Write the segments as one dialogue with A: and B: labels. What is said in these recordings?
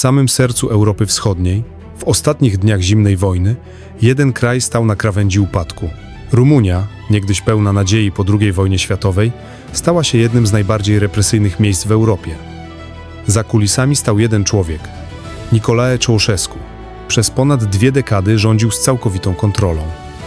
A: samym sercu Europy Wschodniej, w ostatnich dniach zimnej wojny, jeden kraj stał na krawędzi upadku. Rumunia, niegdyś pełna nadziei po II wojnie światowej, stała się jednym z najbardziej represyjnych miejsc w Europie. Za kulisami stał jeden człowiek Nicolae Ceausescu. Przez ponad dwie dekady rządził z całkowitą kontrolą.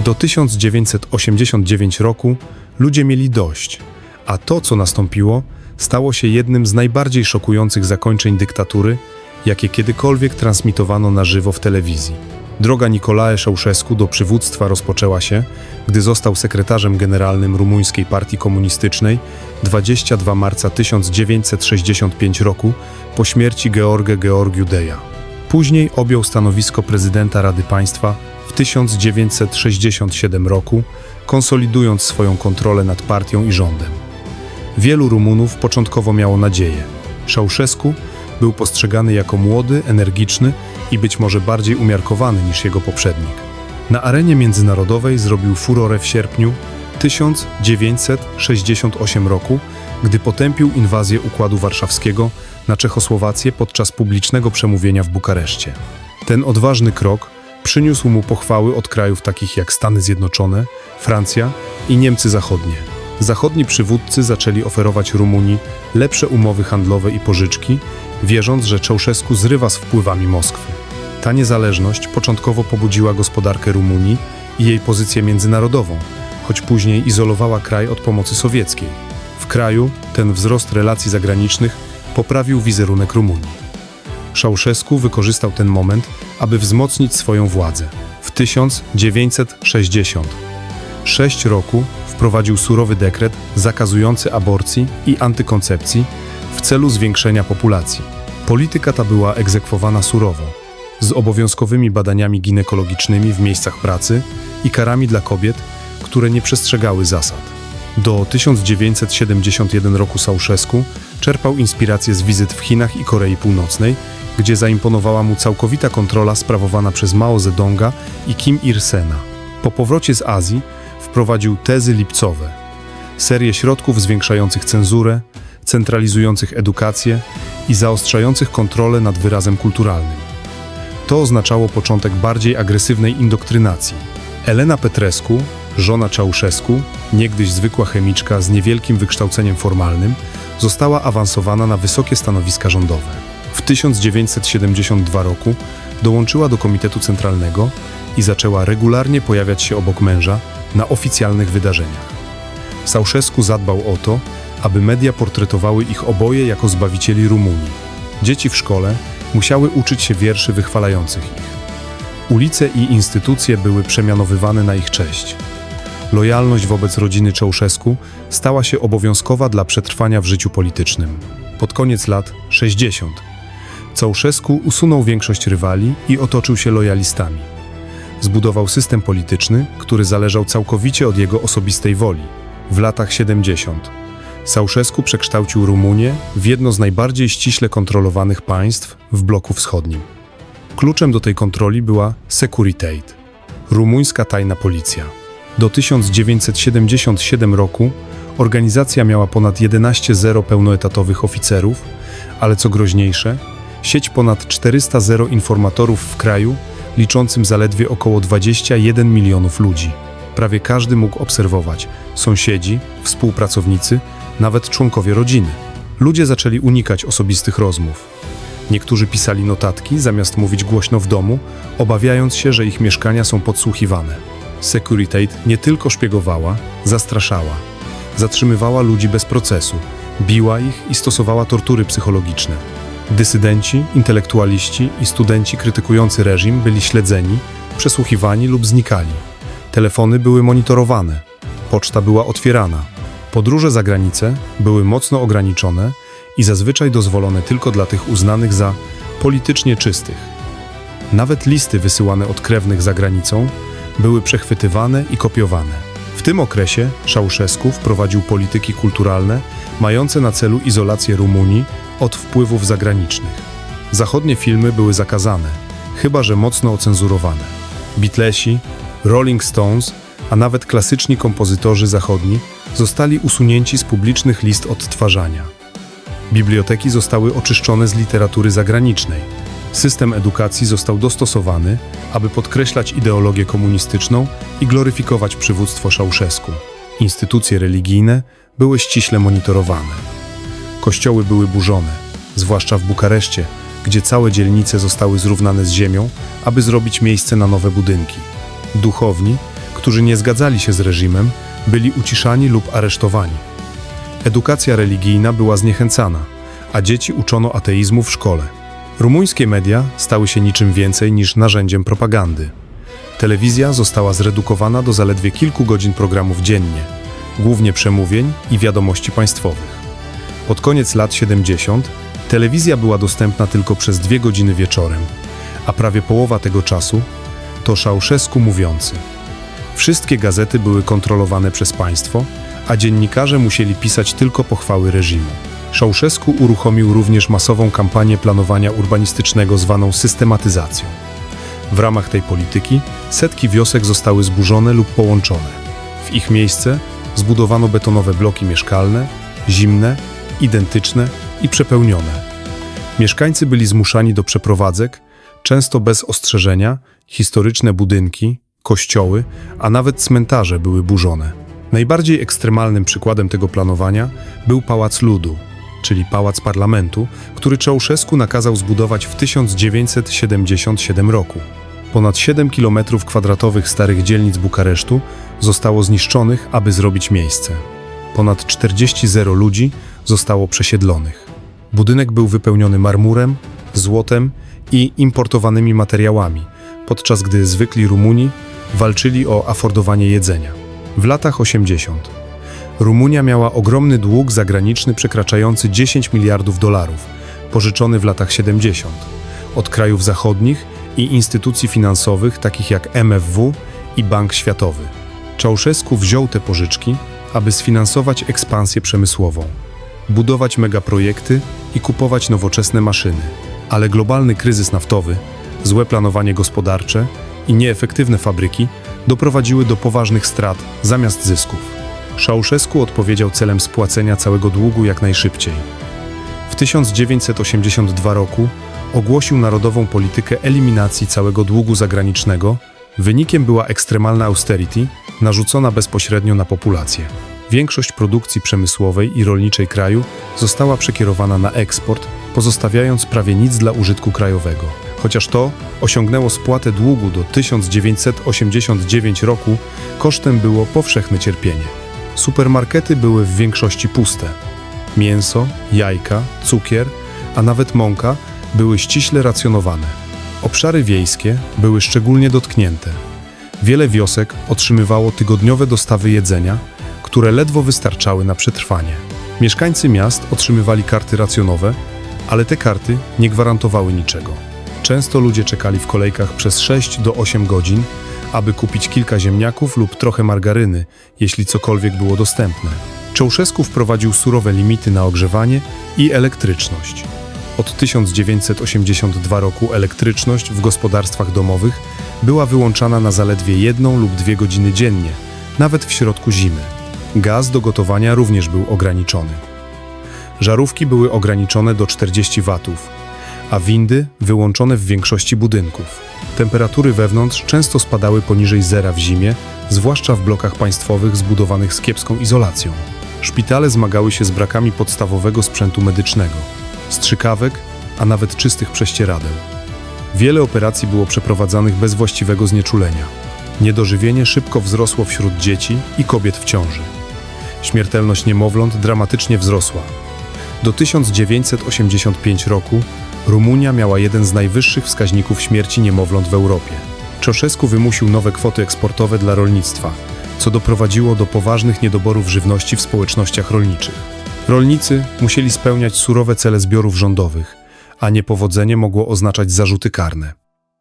A: Do 1989 roku ludzie mieli dość, a to, co nastąpiło, stało się jednym z najbardziej szokujących zakończeń dyktatury, jakie kiedykolwiek transmitowano na żywo w telewizji. Droga Nicolae Ceausescu do przywództwa rozpoczęła się, gdy został sekretarzem generalnym rumuńskiej partii komunistycznej 22 marca 1965 roku po śmierci George Georgiu Deja. Później objął stanowisko prezydenta Rady Państwa w 1967 roku, konsolidując swoją kontrolę nad partią i rządem. Wielu Rumunów początkowo miało nadzieję. Ceausescu był postrzegany jako młody, energiczny i być może bardziej umiarkowany niż jego poprzednik. Na arenie międzynarodowej zrobił furorę w sierpniu 1968 roku, gdy potępił inwazję Układu Warszawskiego na Czechosłowację podczas publicznego przemówienia w Bukareszcie. Ten odważny krok przyniósł mu pochwały od krajów takich jak Stany Zjednoczone, Francja i Niemcy Zachodnie. Zachodni przywódcy zaczęli oferować Rumunii lepsze umowy handlowe i pożyczki, wierząc, że Ceausescu zrywa z wpływami Moskwy. Ta niezależność początkowo pobudziła gospodarkę Rumunii i jej pozycję międzynarodową, choć później izolowała kraj od pomocy sowieckiej. W kraju ten wzrost relacji zagranicznych poprawił wizerunek Rumunii. Ceausescu wykorzystał ten moment, aby wzmocnić swoją władzę. W 1960 6 roku wprowadził surowy dekret zakazujący aborcji i antykoncepcji w celu zwiększenia populacji. Polityka ta była egzekwowana surowo, z obowiązkowymi badaniami ginekologicznymi w miejscach pracy i karami dla kobiet, które nie przestrzegały zasad. Do 1971 roku Ceausescu czerpał inspirację z wizyt w Chinach i Korei Północnej, gdzie zaimponowała mu całkowita kontrola sprawowana przez Mao Zedonga i Kim Il-sena. Po powrocie z Azji wprowadził tezy lipcowe, serię środków zwiększających cenzurę, centralizujących edukację i zaostrzających kontrolę nad wyrazem kulturalnym. To oznaczało początek bardziej agresywnej indoktrynacji. Elena Petrescu, żona Ceausescu, niegdyś zwykła chemiczka z niewielkim wykształceniem formalnym, została awansowana na wysokie stanowiska rządowe. W 1972 roku dołączyła do Komitetu Centralnego i zaczęła regularnie pojawiać się obok męża na oficjalnych wydarzeniach. Ceausescu zadbał o to, aby media portretowały ich oboje jako zbawicieli Rumunii. Dzieci w szkole musiały uczyć się wierszy wychwalających ich. Ulice i instytucje były przemianowywane na ich cześć. Lojalność wobec rodziny Ceausescu stała się obowiązkowa dla przetrwania w życiu politycznym. Pod koniec lat 60 Ceausescu usunął większość rywali i otoczył się lojalistami. Zbudował system polityczny, który zależał całkowicie od jego osobistej woli. W latach 70 Ceausescu przekształcił Rumunię w jedno z najbardziej ściśle kontrolowanych państw w bloku wschodnim. Kluczem do tej kontroli była Securitate, rumuńska tajna policja. Do 1977 roku organizacja miała ponad 11 zero pełnoetatowych oficerów, ale co groźniejsze, sieć ponad 400 zero informatorów w kraju, liczącym zaledwie około 21 milionów ludzi. Prawie każdy mógł obserwować sąsiedzi, współpracownicy, nawet członkowie rodziny. Ludzie zaczęli unikać osobistych rozmów. Niektórzy pisali notatki zamiast mówić głośno w domu, obawiając się, że ich mieszkania są podsłuchiwane. Securitate nie tylko szpiegowała, zastraszała. Zatrzymywała ludzi bez procesu, biła ich i stosowała tortury psychologiczne. Dysydenci, intelektualiści i studenci krytykujący reżim byli śledzeni, przesłuchiwani lub znikali. Telefony były monitorowane, poczta była otwierana. Podróże za granicę były mocno ograniczone i zazwyczaj dozwolone tylko dla tych uznanych za politycznie czystych. Nawet listy wysyłane od krewnych za granicą były przechwytywane i kopiowane. W tym okresie Ceausescu wprowadził polityki kulturalne mające na celu izolację Rumunii od wpływów zagranicznych. Zachodnie filmy były zakazane, chyba że mocno ocenzurowane. Beatlesi, Rolling Stones, a nawet klasyczni kompozytorzy zachodni zostali usunięci z publicznych list odtwarzania. Biblioteki zostały oczyszczone z literatury zagranicznej. System edukacji został dostosowany, aby podkreślać ideologię komunistyczną i gloryfikować przywództwo Ceausescu. Instytucje religijne były ściśle monitorowane. Kościoły były burzone, zwłaszcza w Bukareszcie, gdzie całe dzielnice zostały zrównane z ziemią, aby zrobić miejsce na nowe budynki. Duchowni, którzy nie zgadzali się z reżimem, byli uciszani lub aresztowani. Edukacja religijna była zniechęcana, a dzieci uczono ateizmu w szkole. Rumuńskie media stały się niczym więcej niż narzędziem propagandy. Telewizja została zredukowana do zaledwie kilku godzin programów dziennie, głównie przemówień i wiadomości państwowych. Pod koniec lat 70 telewizja była dostępna tylko przez dwie godziny wieczorem, a prawie połowa tego czasu to Ceausescu mówiący. Wszystkie gazety były kontrolowane przez państwo, a dziennikarze musieli pisać tylko pochwały reżimu. Ceausescu uruchomił również masową kampanię planowania urbanistycznego zwaną systematyzacją. W ramach tej polityki setki wiosek zostały zburzone lub połączone. W ich miejsce zbudowano betonowe bloki mieszkalne, zimne, identyczne i przepełnione. Mieszkańcy byli zmuszani do przeprowadzek, często bez ostrzeżenia, historyczne budynki, kościoły, a nawet cmentarze były burzone. Najbardziej ekstremalnym przykładem tego planowania był Pałac Ludu, czyli Pałac Parlamentu, który Ceausescu nakazał zbudować w 1977 roku. Ponad 7 km2 starych dzielnic Bukaresztu zostało zniszczonych, aby zrobić miejsce. Ponad 40 zero ludzi zostało przesiedlonych. Budynek był wypełniony marmurem, złotem i importowanymi materiałami, podczas gdy zwykli Rumuni walczyli o afordowanie jedzenia. W latach 80 Rumunia miała ogromny dług zagraniczny przekraczający 10 miliardów dolarów, pożyczony w latach 70 od krajów zachodnich i instytucji finansowych takich jak MFW i Bank Światowy. Ceausescu wziął te pożyczki, aby sfinansować ekspansję przemysłową, budować megaprojekty i kupować nowoczesne maszyny. Ale globalny kryzys naftowy, złe planowanie gospodarcze i nieefektywne fabryki doprowadziły do poważnych strat zamiast zysków. Ceausescu odpowiedział celem spłacenia całego długu jak najszybciej. W 1982 roku ogłosił narodową politykę eliminacji całego długu zagranicznego. Wynikiem była ekstremalna austerity, narzucona bezpośrednio na populację. Większość produkcji przemysłowej i rolniczej kraju została przekierowana na eksport, pozostawiając prawie nic dla użytku krajowego. Chociaż to osiągnęło spłatę długu do 1989 roku, kosztem było powszechne cierpienie. Supermarkety były w większości puste. Mięso, jajka, cukier, a nawet mąka były ściśle racjonowane. Obszary wiejskie były szczególnie dotknięte. Wiele wiosek otrzymywało tygodniowe dostawy jedzenia, które ledwo wystarczały na przetrwanie. Mieszkańcy miast otrzymywali karty racjonowe, ale te karty nie gwarantowały niczego. Często ludzie czekali w kolejkach przez 6 do 8 godzin, aby kupić kilka ziemniaków lub trochę margaryny, jeśli cokolwiek było dostępne. Ceausescu wprowadził surowe limity na ogrzewanie i elektryczność. Od 1982 roku elektryczność w gospodarstwach domowych była wyłączana na zaledwie jedną lub dwie godziny dziennie, nawet w środku zimy. Gaz do gotowania również był ograniczony. Żarówki były ograniczone do 40 watów, a windy wyłączone w większości budynków. Temperatury wewnątrz często spadały poniżej zera w zimie, zwłaszcza w blokach państwowych zbudowanych z kiepską izolacją. Szpitale zmagały się z brakami podstawowego sprzętu medycznego, strzykawek, a nawet czystych prześcieradeł. Wiele operacji było przeprowadzanych bez właściwego znieczulenia. Niedożywienie szybko wzrosło wśród dzieci i kobiet w ciąży. Śmiertelność niemowląt dramatycznie wzrosła. Do 1985 roku Rumunia miała jeden z najwyższych wskaźników śmierci niemowląt w Europie. Ceausescu wymusił nowe kwoty eksportowe dla rolnictwa, co doprowadziło do poważnych niedoborów żywności w społecznościach rolniczych. Rolnicy musieli spełniać surowe cele zbiorów rządowych, a niepowodzenie mogło oznaczać zarzuty karne.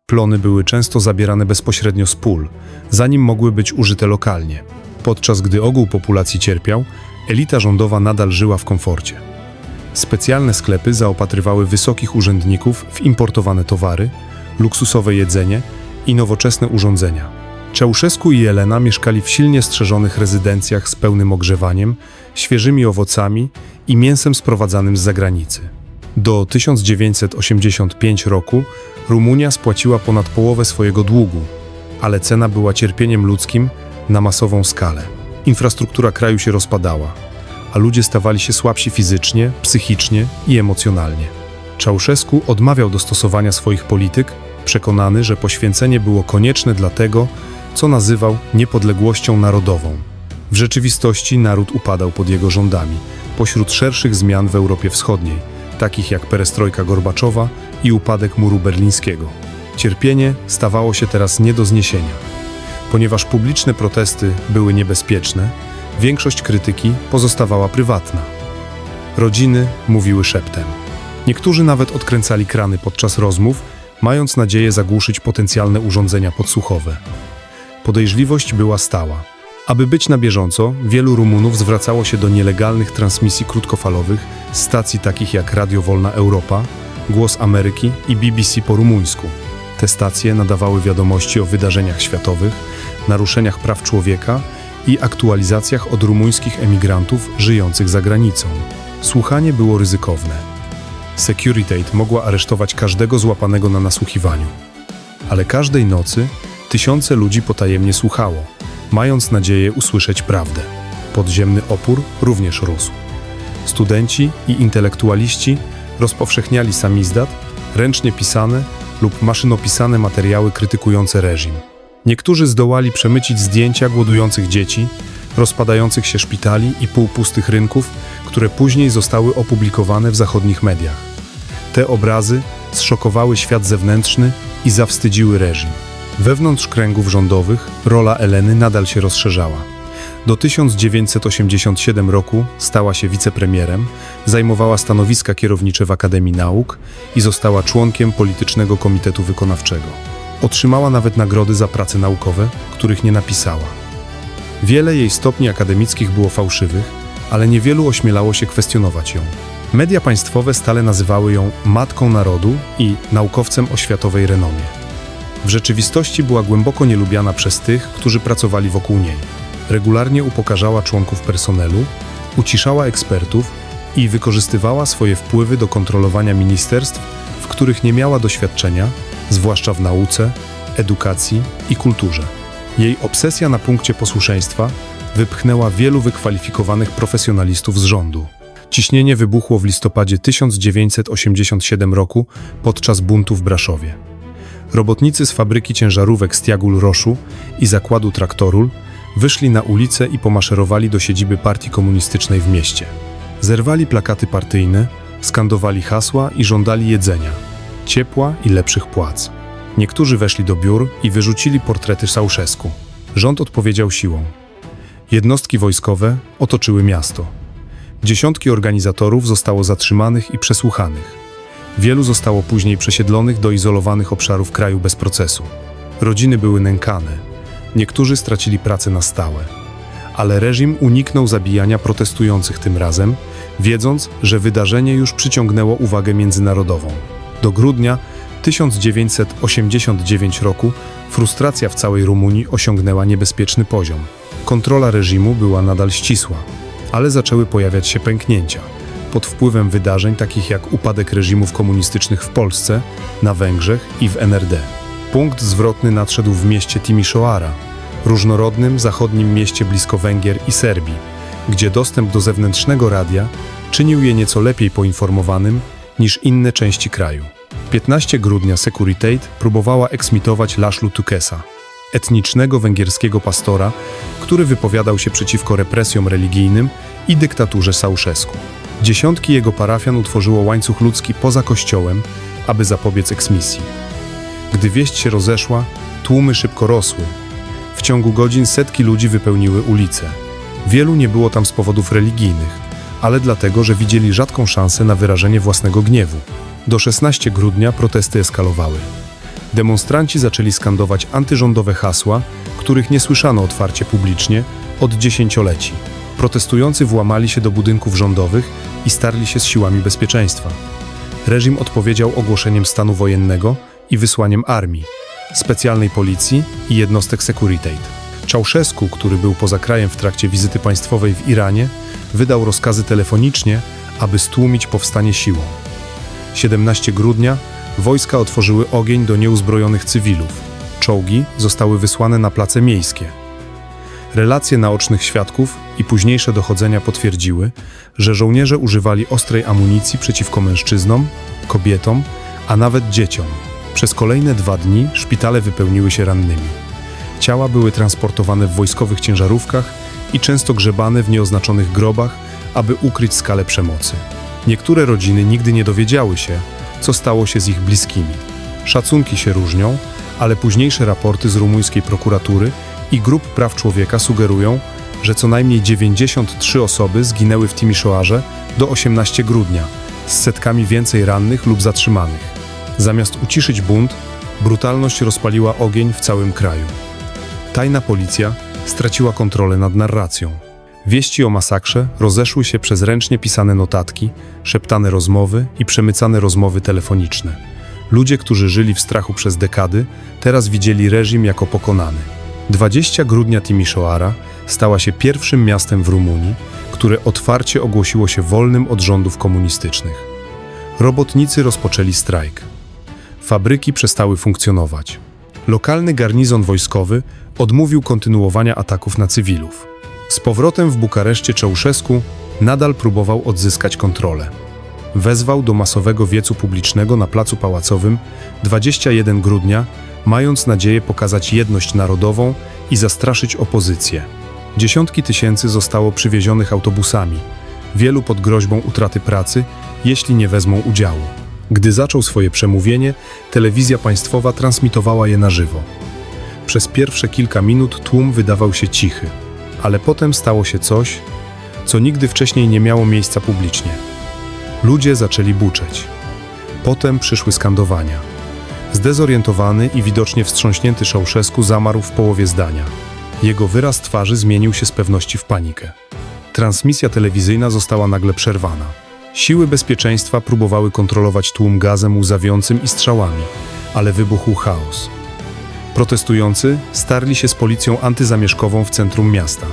A: Plony były często zabierane bezpośrednio z pól, zanim mogły być użyte lokalnie. Podczas gdy ogół populacji cierpiał, elita rządowa nadal żyła w komforcie. Specjalne sklepy zaopatrywały wysokich urzędników w importowane towary, luksusowe jedzenie i nowoczesne urządzenia. Ceausescu i Jelena mieszkali w silnie strzeżonych rezydencjach z pełnym ogrzewaniem, świeżymi owocami i mięsem sprowadzanym z zagranicy. Do 1985 roku Rumunia spłaciła ponad połowę swojego długu, ale cena była cierpieniem ludzkim na masową skalę. Infrastruktura kraju się rozpadała, a ludzie stawali się słabsi fizycznie, psychicznie i emocjonalnie. Ceausescu odmawiał dostosowania swoich polityk, przekonany, że poświęcenie było konieczne dla tego, co nazywał niepodległością narodową. W rzeczywistości naród upadał pod jego rządami, pośród szerszych zmian w Europie Wschodniej, takich jak perestrojka Gorbaczowa i upadek muru berlińskiego. Cierpienie stawało się teraz nie do zniesienia. Ponieważ publiczne protesty były niebezpieczne, większość krytyki pozostawała prywatna. Rodziny mówiły szeptem. Niektórzy nawet odkręcali krany podczas rozmów, mając nadzieję zagłuszyć potencjalne urządzenia podsłuchowe. Podejrzliwość była stała. Aby być na bieżąco, wielu Rumunów zwracało się do nielegalnych transmisji krótkofalowych stacji takich jak Radio Wolna Europa, Głos Ameryki i BBC po rumuńsku. Te stacje nadawały wiadomości o wydarzeniach światowych, naruszeniach praw człowieka i aktualizacjach od rumuńskich emigrantów żyjących za granicą. Słuchanie było ryzykowne. Securitate mogła aresztować każdego złapanego na nasłuchiwaniu. Ale każdej nocy tysiące ludzi potajemnie słuchało, mając nadzieję usłyszeć prawdę. Podziemny opór również rósł. Studenci i intelektualiści rozpowszechniali samizdat, ręcznie pisane lub maszynopisane materiały krytykujące reżim. Niektórzy zdołali przemycić zdjęcia głodujących dzieci, rozpadających się szpitali i półpustych rynków, które później zostały opublikowane w zachodnich mediach. Te obrazy zszokowały świat zewnętrzny i zawstydziły reżim. Wewnątrz kręgów rządowych rola Eleny nadal się rozszerzała. Do 1987 roku stała się wicepremierem, zajmowała stanowiska kierownicze w Akademii Nauk i została członkiem politycznego komitetu wykonawczego. Otrzymała nawet nagrody za prace naukowe, których nie napisała. Wiele jej stopni akademickich było fałszywych, ale niewielu ośmielało się kwestionować ją. Media państwowe stale nazywały ją matką narodu i naukowcem o światowej renomie. W rzeczywistości była głęboko nielubiana przez tych, którzy pracowali wokół niej. Regularnie upokarzała członków personelu, uciszała ekspertów i wykorzystywała swoje wpływy do kontrolowania ministerstw, w których nie miała doświadczenia, zwłaszcza w nauce, edukacji i kulturze. Jej obsesja na punkcie posłuszeństwa wypchnęła wielu wykwalifikowanych profesjonalistów z rządu. Ciśnienie wybuchło w listopadzie 1987 roku podczas buntu w Braszowie. Robotnicy z fabryki ciężarówek Stiagul Roszu i zakładu Traktorul wyszli na ulicę i pomaszerowali do siedziby partii komunistycznej w mieście. Zerwali plakaty partyjne, skandowali hasła i żądali jedzenia, ciepła i lepszych płac. Niektórzy weszli do biur i wyrzucili portrety Ceausescu. Rząd odpowiedział siłą. Jednostki wojskowe otoczyły miasto. Dziesiątki organizatorów zostało zatrzymanych i przesłuchanych. Wielu zostało później przesiedlonych do izolowanych obszarów kraju bez procesu. Rodziny były nękane. Niektórzy stracili pracę na stałe. Ale reżim uniknął zabijania protestujących tym razem, wiedząc, że wydarzenie już przyciągnęło uwagę międzynarodową. Do grudnia 1989 roku frustracja w całej Rumunii osiągnęła niebezpieczny poziom. Kontrola reżimu była nadal ścisła, ale zaczęły pojawiać się pęknięcia pod wpływem wydarzeń takich jak upadek reżimów komunistycznych w Polsce, na Węgrzech i w NRD. Punkt zwrotny nadszedł w mieście Timișoara, różnorodnym zachodnim mieście blisko Węgier i Serbii, gdzie dostęp do zewnętrznego radia czynił je nieco lepiej poinformowanym niż inne części kraju. 15 grudnia Securitate próbowała eksmitować Laszlu Tukesa, etnicznego węgierskiego pastora, który wypowiadał się przeciwko represjom religijnym i dyktaturze Ceausescu. Dziesiątki jego parafian utworzyło łańcuch ludzki poza kościołem, aby zapobiec eksmisji. Gdy wieść się rozeszła, tłumy szybko rosły. W ciągu godzin setki ludzi wypełniły ulice. Wielu nie było tam z powodów religijnych, ale dlatego, że widzieli rzadką szansę na wyrażenie własnego gniewu. Do 16 grudnia protesty eskalowały. Demonstranci zaczęli skandować antyrządowe hasła, których nie słyszano otwarcie publicznie od dziesięcioleci. Protestujący włamali się do budynków rządowych i starli się z siłami bezpieczeństwa. Reżim odpowiedział ogłoszeniem stanu wojennego i wysłaniem armii, specjalnej policji i jednostek Securitate. Ceausescu, który był poza krajem w trakcie wizyty państwowej w Iranie, wydał rozkazy telefonicznie, aby stłumić powstanie siłą. 17 grudnia wojska otworzyły ogień do nieuzbrojonych cywilów. Czołgi zostały wysłane na place miejskie. Relacje naocznych świadków i późniejsze dochodzenia potwierdziły, że żołnierze używali ostrej amunicji przeciwko mężczyznom, kobietom, a nawet dzieciom. Przez kolejne dwa dni szpitale wypełniły się rannymi. Ciała były transportowane w wojskowych ciężarówkach i często grzebane w nieoznaczonych grobach, aby ukryć skalę przemocy. Niektóre rodziny nigdy nie dowiedziały się, co stało się z ich bliskimi. Szacunki się różnią, ale późniejsze raporty z rumuńskiej prokuratury i grup praw człowieka sugerują, że co najmniej 93 osoby zginęły w Timiszoarze do 18 grudnia, z setkami więcej rannych lub zatrzymanych. Zamiast uciszyć bunt, brutalność rozpaliła ogień w całym kraju. Tajna policja straciła kontrolę nad narracją. Wieści o masakrze rozeszły się przez ręcznie pisane notatki, szeptane rozmowy i przemycane rozmowy telefoniczne. Ludzie, którzy żyli w strachu przez dekady, teraz widzieli reżim jako pokonany. 20 grudnia Timiszoara stała się pierwszym miastem w Rumunii, które otwarcie ogłosiło się wolnym od rządów komunistycznych. Robotnicy rozpoczęli strajk. Fabryki przestały funkcjonować. Lokalny garnizon wojskowy odmówił kontynuowania ataków na cywilów. Z powrotem w Bukareszcie Ceausescu nadal próbował odzyskać kontrolę. Wezwał do masowego wiecu publicznego na Placu Pałacowym 21 grudnia, mając nadzieję pokazać jedność narodową i zastraszyć opozycję. Dziesiątki tysięcy zostało przywiezionych autobusami, wielu pod groźbą utraty pracy, jeśli nie wezmą udziału. Gdy zaczął swoje przemówienie, telewizja państwowa transmitowała je na żywo. Przez pierwsze kilka minut tłum wydawał się cichy, ale potem stało się coś, co nigdy wcześniej nie miało miejsca publicznie. Ludzie zaczęli buczeć. Potem przyszły skandowania. Zdezorientowany i widocznie wstrząśnięty Szałszesku zamarł w połowie zdania. Jego wyraz twarzy zmienił się z pewności w panikę. Transmisja telewizyjna została nagle przerwana. Siły bezpieczeństwa próbowały kontrolować tłum gazem łzawiącym i strzałami, ale wybuchł chaos. Protestujący starli się z policją antyzamieszkową w centrum miasta.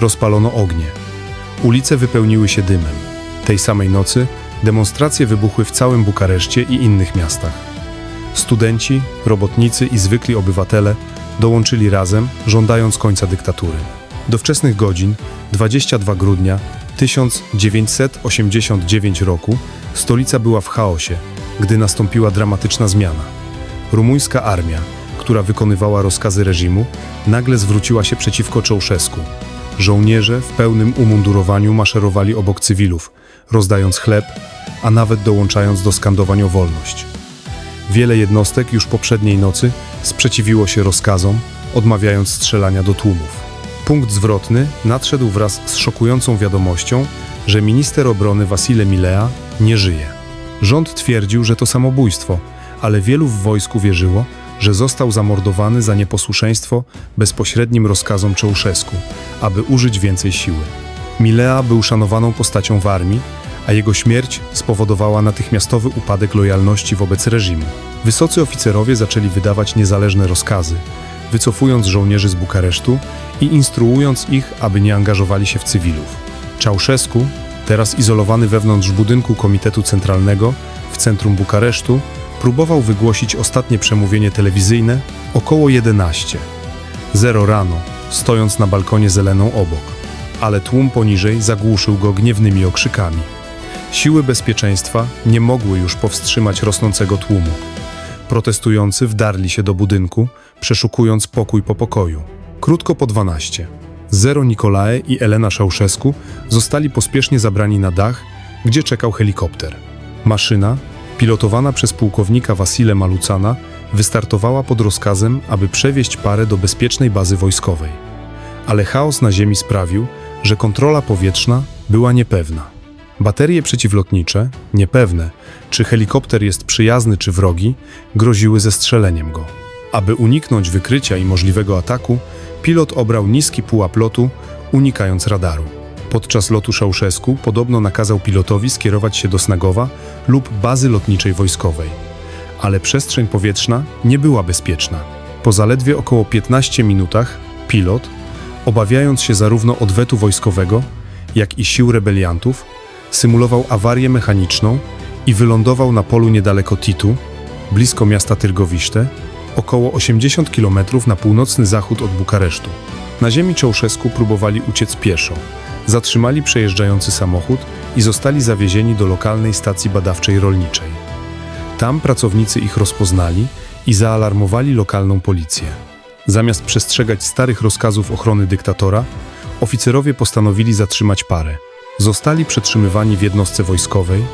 A: Rozpalono ognie. Ulice wypełniły się dymem. Tej samej nocy demonstracje wybuchły w całym Bukareszcie i innych miastach. Studenci, robotnicy i zwykli obywatele dołączyli razem, żądając końca dyktatury. Do wczesnych godzin, 22 grudnia 1989 roku, stolica była w chaosie, gdy nastąpiła dramatyczna zmiana. Rumuńska armia, która wykonywała rozkazy reżimu, nagle zwróciła się przeciwko Ceausescu. Żołnierze w pełnym umundurowaniu maszerowali obok cywilów, rozdając chleb, a nawet dołączając do skandowań o wolność. Wiele jednostek już poprzedniej nocy sprzeciwiło się rozkazom, odmawiając strzelania do tłumów. Punkt zwrotny nadszedł wraz z szokującą wiadomością, że minister obrony Wasile Milea nie żyje. Rząd twierdził, że to samobójstwo, ale wielu w wojsku wierzyło, że został zamordowany za nieposłuszeństwo bezpośrednim rozkazom Ceausescu, aby użyć więcej siły. Milea był szanowaną postacią w armii, a jego śmierć spowodowała natychmiastowy upadek lojalności wobec reżimu. Wysocy oficerowie zaczęli wydawać niezależne rozkazy, wycofując żołnierzy z Bukaresztu i instruując ich, aby nie angażowali się w cywilów. Ceausescu, teraz izolowany wewnątrz budynku Komitetu Centralnego w centrum Bukaresztu, próbował wygłosić ostatnie przemówienie telewizyjne około 11. Zero rano, stojąc na balkonie z Eleną obok, ale tłum poniżej zagłuszył go gniewnymi okrzykami. Siły bezpieczeństwa nie mogły już powstrzymać rosnącego tłumu. Protestujący wdarli się do budynku, przeszukując pokój po pokoju. Krótko po 12. Zero Nikolae i Elena Szałszesku zostali pospiesznie zabrani na dach, gdzie czekał helikopter. Maszyna, pilotowana przez pułkownika Wasile Malucana, wystartowała pod rozkazem, aby przewieźć parę do bezpiecznej bazy wojskowej. Ale chaos na ziemi sprawił, że kontrola powietrzna była niepewna. Baterie przeciwlotnicze, niepewne, czy helikopter jest przyjazny czy wrogi, groziły zestrzeleniem go. Aby uniknąć wykrycia i możliwego ataku, pilot obrał niski pułap lotu, unikając radaru. Podczas lotu Szałszesku podobno nakazał pilotowi skierować się do Snagowa lub bazy lotniczej wojskowej. Ale przestrzeń powietrzna nie była bezpieczna. Po zaledwie około 15 minutach pilot, obawiając się zarówno odwetu wojskowego, jak i sił rebeliantów, symulował awarię mechaniczną i wylądował na polu niedaleko Titu, blisko miasta Tyrgowište, około 80 km na północny zachód od Bukaresztu. Na ziemi Czołszewsku próbowali uciec pieszo. Zatrzymali przejeżdżający samochód i zostali zawiezieni do lokalnej stacji badawczej rolniczej. Tam pracownicy ich rozpoznali i zaalarmowali lokalną policję. Zamiast przestrzegać starych rozkazów ochrony dyktatora, oficerowie postanowili zatrzymać parę. Zostali przetrzymywani w jednostce wojskowej,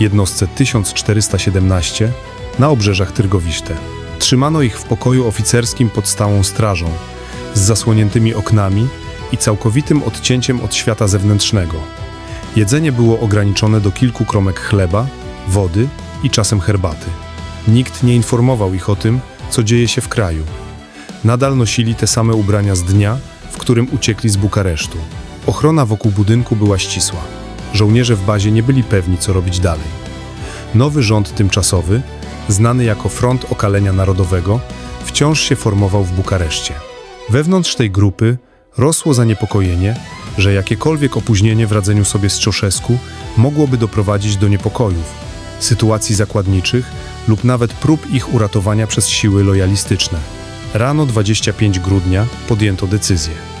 A: jednostce 1417, na obrzeżach Tyrgowište. Trzymano ich w pokoju oficerskim pod stałą strażą, z zasłoniętymi oknami i całkowitym odcięciem od świata zewnętrznego. Jedzenie było ograniczone do kilku kromek chleba, wody i czasem herbaty. Nikt nie informował ich o tym, co dzieje się w kraju. Nadal nosili te same ubrania z dnia, w którym uciekli z Bukaresztu. Ochrona wokół budynku była ścisła. Żołnierze w bazie nie byli pewni, co robić dalej. Nowy rząd tymczasowy, znany jako Front Okalenia Narodowego, wciąż się formował w Bukareszcie. Wewnątrz tej grupy rosło zaniepokojenie, że jakiekolwiek opóźnienie w radzeniu sobie z Czoszesku mogłoby doprowadzić do niepokojów, sytuacji zakładniczych lub nawet prób ich uratowania przez siły lojalistyczne. Rano 25 grudnia podjęto decyzję.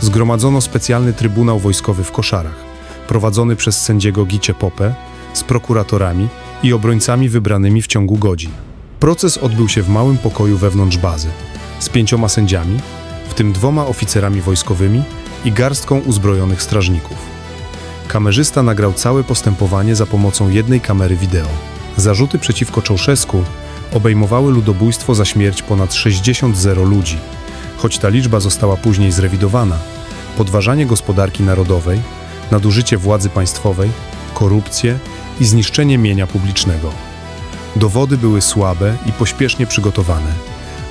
A: Zgromadzono specjalny Trybunał Wojskowy w Koszarach, prowadzony przez sędziego Gicie Popę, z prokuratorami i obrońcami wybranymi w ciągu godzin. Proces odbył się w małym pokoju wewnątrz bazy, z pięcioma sędziami, w tym dwoma oficerami wojskowymi i garstką uzbrojonych strażników. Kamerzysta nagrał całe postępowanie za pomocą jednej kamery wideo. Zarzuty przeciwko Czołszesku obejmowały ludobójstwo za śmierć ponad 60 zero ludzi, choć ta liczba została później zrewidowana, podważanie gospodarki narodowej, nadużycie władzy państwowej, korupcję i zniszczenie mienia publicznego. Dowody były słabe i pośpiesznie przygotowane,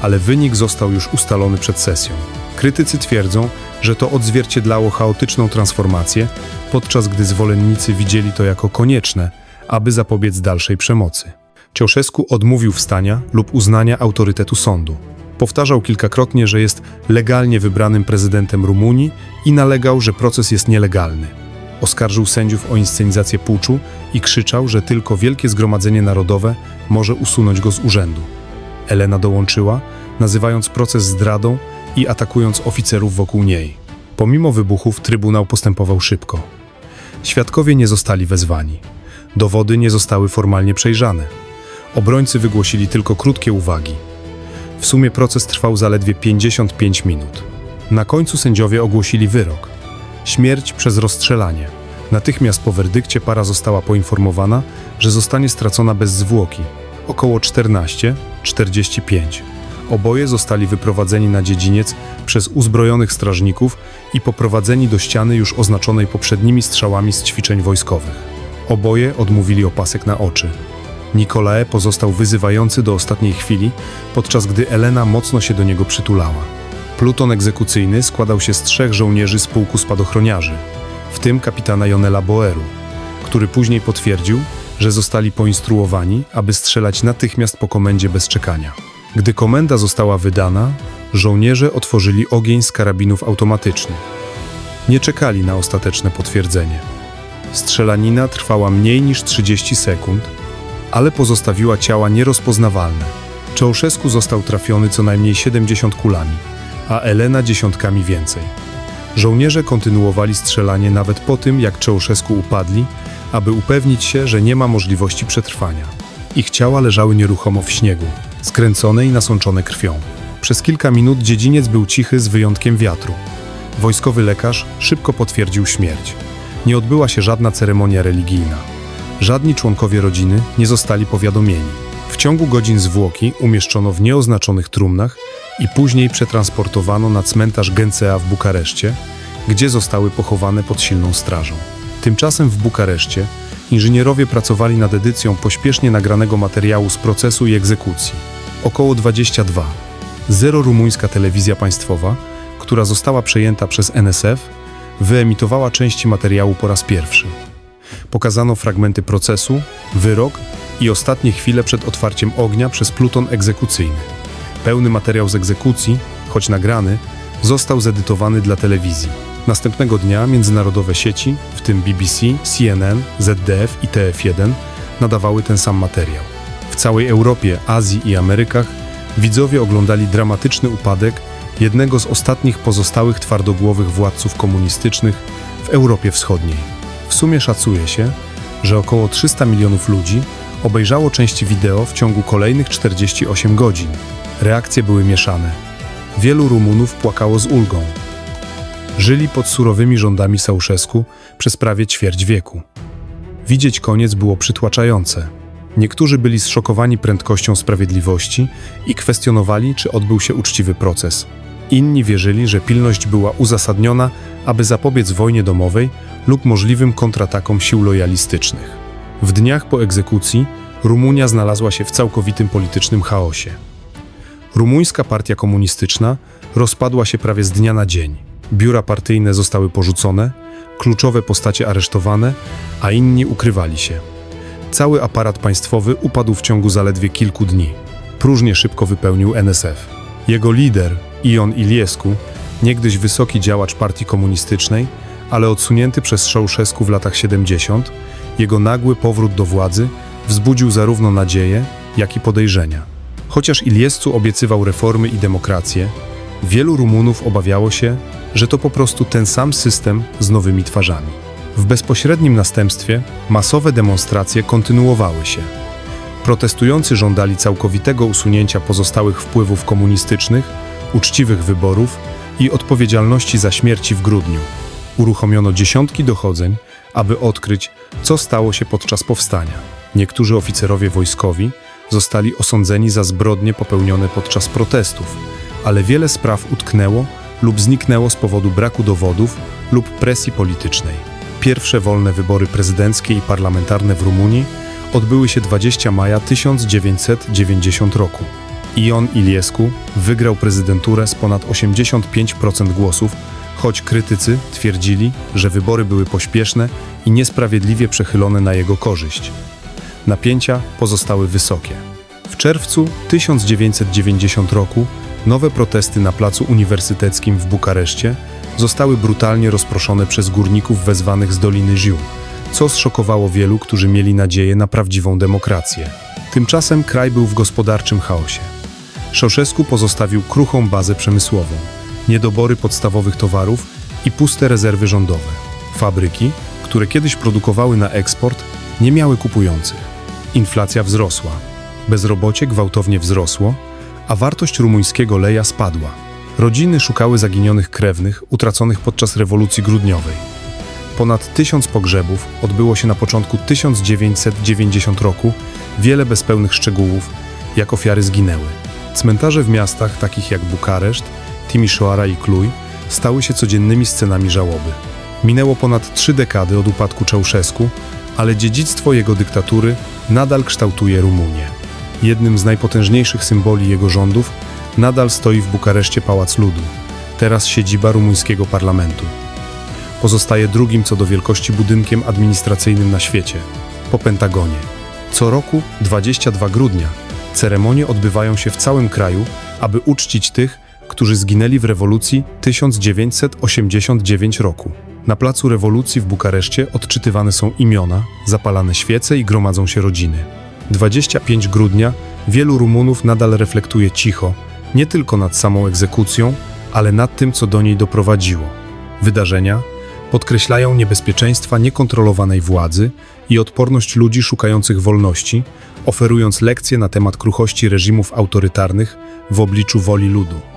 A: ale wynik został już ustalony przed sesją. Krytycy twierdzą, że to odzwierciedlało chaotyczną transformację, podczas gdy zwolennicy widzieli to jako konieczne, aby zapobiec dalszej przemocy. Cioszesku odmówił wstania lub uznania autorytetu sądu. Powtarzał kilkakrotnie, że jest legalnie wybranym prezydentem Rumunii i nalegał, że proces jest nielegalny. Oskarżył sędziów o inscenizację puczu i krzyczał, że tylko Wielkie Zgromadzenie Narodowe może usunąć go z urzędu. Elena dołączyła, nazywając proces zdradą i atakując oficerów wokół niej. Pomimo wybuchów Trybunał postępował szybko. Świadkowie nie zostali wezwani. Dowody nie zostały formalnie przejrzane. Obrońcy wygłosili tylko krótkie uwagi. W sumie proces trwał zaledwie 55 minut. Na końcu sędziowie ogłosili wyrok. Śmierć przez rozstrzelanie. Natychmiast po werdykcie para została poinformowana, że zostanie stracona bez zwłoki. Około 14-45. Oboje zostali wyprowadzeni na dziedziniec przez uzbrojonych strażników i poprowadzeni do ściany już oznaczonej poprzednimi strzałami z ćwiczeń wojskowych. Oboje odmówili opasek na oczy. Nikolae pozostał wyzywający do ostatniej chwili, podczas gdy Elena mocno się do niego przytulała. Pluton egzekucyjny składał się z trzech żołnierzy z pułku spadochroniarzy, w tym kapitana Jonela Boeru, który później potwierdził, że zostali poinstruowani, aby strzelać natychmiast po komendzie bez czekania. Gdy komenda została wydana, żołnierze otworzyli ogień z karabinów automatycznych. Nie czekali na ostateczne potwierdzenie. Strzelanina trwała mniej niż 30 sekund, ale pozostawiła ciała nierozpoznawalne. Czołszewsku został trafiony co najmniej 70 kulami, a Elena dziesiątkami więcej. Żołnierze kontynuowali strzelanie nawet po tym, jak Czołszewsku upadli, aby upewnić się, że nie ma możliwości przetrwania. Ich ciała leżały nieruchomo w śniegu, skręcone i nasączone krwią. Przez kilka minut dziedziniec był cichy z wyjątkiem wiatru. Wojskowy lekarz szybko potwierdził śmierć. Nie odbyła się żadna ceremonia religijna. Żadni członkowie rodziny nie zostali powiadomieni. W ciągu godzin zwłoki umieszczono w nieoznaczonych trumnach i później przetransportowano na cmentarz Gencea w Bukareszcie, gdzie zostały pochowane pod silną strażą. Tymczasem w Bukareszcie inżynierowie pracowali nad edycją pośpiesznie nagranego materiału z procesu i egzekucji. Około 22. Zero rumuńska telewizja państwowa, która została przejęta przez NSF, wyemitowała części materiału po raz pierwszy. Pokazano fragmenty procesu, wyrok i ostatnie chwile przed otwarciem ognia przez pluton egzekucyjny. Pełny materiał z egzekucji, choć nagrany, został zedytowany dla telewizji. Następnego dnia międzynarodowe sieci, w tym BBC, CNN, ZDF i TF1, nadawały ten sam materiał. W całej Europie, Azji i Amerykach widzowie oglądali dramatyczny upadek jednego z ostatnich pozostałych twardogłowych władców komunistycznych w Europie Wschodniej. W sumie szacuje się, że około 300 milionów ludzi obejrzało część wideo w ciągu kolejnych 48 godzin. Reakcje były mieszane. Wielu Rumunów płakało z ulgą. Żyli pod surowymi rządami Ceausescu przez prawie ćwierć wieku. Widzieć koniec było przytłaczające. Niektórzy byli zszokowani prędkością sprawiedliwości i kwestionowali, czy odbył się uczciwy proces. Inni wierzyli, że pilność była uzasadniona, aby zapobiec wojnie domowej lub możliwym kontratakom sił lojalistycznych. W dniach po egzekucji Rumunia znalazła się w całkowitym politycznym chaosie. Rumuńska partia komunistyczna rozpadła się prawie z dnia na dzień. Biura partyjne zostały porzucone, kluczowe postacie aresztowane, a inni ukrywali się. Cały aparat państwowy upadł w ciągu zaledwie kilku dni. Próżnie szybko wypełnił NSF. Jego lider, Ion Iliescu, niegdyś wysoki działacz partii komunistycznej, ale odsunięty przez Ceausescu w latach 70, jego nagły powrót do władzy wzbudził zarówno nadzieję, jak i podejrzenia. Chociaż Iliescu obiecywał reformy i demokrację, wielu Rumunów obawiało się, że to po prostu ten sam system z nowymi twarzami. W bezpośrednim następstwie masowe demonstracje kontynuowały się. Protestujący żądali całkowitego usunięcia pozostałych wpływów komunistycznych, uczciwych wyborów i odpowiedzialności za śmierci w grudniu. Uruchomiono dziesiątki dochodzeń, aby odkryć, co stało się podczas powstania. Niektórzy oficerowie wojskowi zostali osądzeni za zbrodnie popełnione podczas protestów, ale wiele spraw utknęło lub zniknęło z powodu braku dowodów lub presji politycznej. Pierwsze wolne wybory prezydenckie i parlamentarne w Rumunii odbyły się 20 maja 1990 roku. Ion Iliescu wygrał prezydenturę z ponad 85% głosów, choć krytycy twierdzili, że wybory były pośpieszne i niesprawiedliwie przechylone na jego korzyść. Napięcia pozostały wysokie. W czerwcu 1990 roku nowe protesty na placu uniwersyteckim w Bukareszcie zostały brutalnie rozproszone przez górników wezwanych z Doliny Ziu, co zszokowało wielu, którzy mieli nadzieję na prawdziwą demokrację. Tymczasem kraj był w gospodarczym chaosie. Ceausescu pozostawił kruchą bazę przemysłową, niedobory podstawowych towarów i puste rezerwy rządowe. Fabryki, które kiedyś produkowały na eksport, nie miały kupujących. Inflacja wzrosła, bezrobocie gwałtownie wzrosło, a wartość rumuńskiego leja spadła. Rodziny szukały zaginionych krewnych utraconych podczas rewolucji grudniowej. Ponad tysiąc pogrzebów odbyło się na początku 1990 roku, wiele bezpełnych szczegółów, jak ofiary zginęły. Cmentarze w miastach takich jak Bukareszt, Timișoara i Cluj stały się codziennymi scenami żałoby. Minęło ponad trzy dekady od upadku Ceausescu, ale dziedzictwo jego dyktatury nadal kształtuje Rumunię. Jednym z najpotężniejszych symboli jego rządów nadal stoi w Bukareszcie Pałac Ludu, teraz siedziba rumuńskiego parlamentu. Pozostaje drugim co do wielkości budynkiem administracyjnym na świecie, po Pentagonie. Co roku, 22 grudnia, ceremonie odbywają się w całym kraju, aby uczcić tych, którzy zginęli w rewolucji 1989 roku. Na placu rewolucji w Bukareszcie odczytywane są imiona, zapalane świece i gromadzą się rodziny. 25 grudnia wielu Rumunów nadal reflektuje cicho, nie tylko nad samą egzekucją, ale nad tym, co do niej doprowadziło. Wydarzenia podkreślają niebezpieczeństwa niekontrolowanej władzy i odporność ludzi szukających wolności, oferując lekcje na temat kruchości reżimów autorytarnych w obliczu woli ludu.